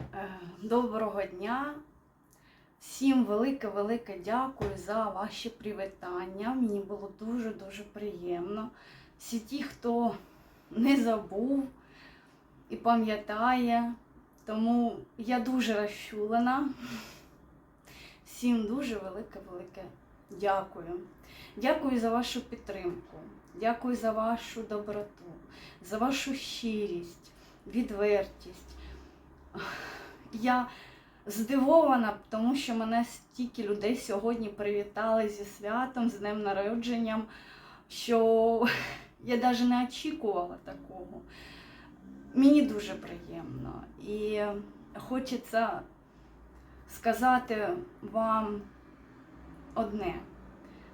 Е, Доброго дня. Всім велике-велике дякую за ваші привітання. Мені було дуже-дуже приємно. Всі ті, хто не забув і пам'ятає, тому я дуже розчулена. Всім дуже велике-велике дякую. Дякую за вашу підтримку, дякую за вашу доброту, за вашу щирість, відвертість. Я здивована, тому що мене стільки людей сьогодні привітали зі святом, з днем народженням, що я навіть не очікувала такого. Мені дуже приємно. І хочеться сказати вам одне.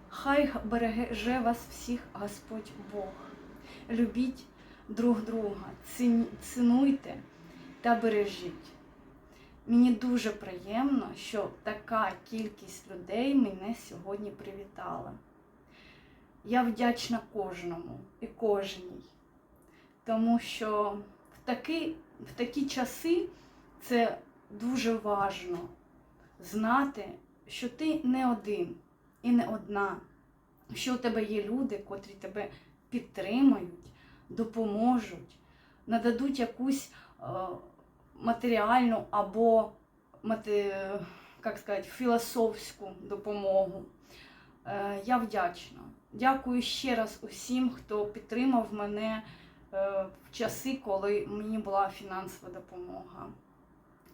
Хай береже вас всіх Господь Бог. Любіть друг друга, цінуйте та бережіть. Мені дуже приємно, що така кількість людей мене сьогодні привітала. Я вдячна кожному і кожній, тому що в такі, в такі часи це дуже важно знати, що ти не один і не одна, що у тебе є люди, котрі тебе підтримають, допоможуть, нададуть якусь е, матеріальну або як сказати, філософську допомогу. Е, Я вдячна. Дякую ще раз усім, хто підтримав мене е, в часи, коли мені була фінансова допомога.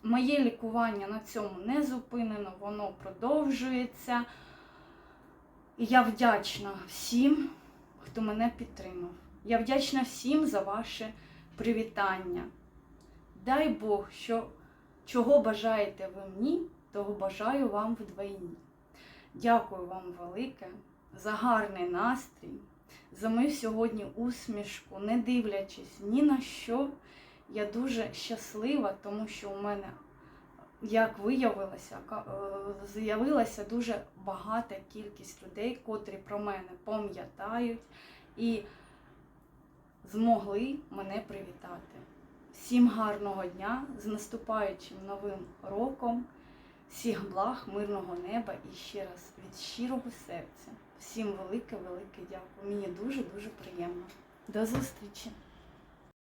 Моє лікування на цьому не зупинено, воно продовжується. Я вдячна всім, хто мене підтримав. Я вдячна всім за ваше привітання. Дай Бог, що чого бажаєте ви мені, того бажаю вам вдвойні. Дякую вам велике за гарний настрій, за мою сьогодні усмішку, не дивлячись ні на що. Я дуже щаслива, тому що у мене, як виявилося, е, з'явилася дуже багата кількість людей, котрі про мене пам'ятають і змогли мене привітати. Всім гарного дня з наступаючим новим роком, всіх благ, мирного неба і ще раз від щирого серця. Всім велике-велике дякую. Мені дуже-дуже приємно. До зустрічі!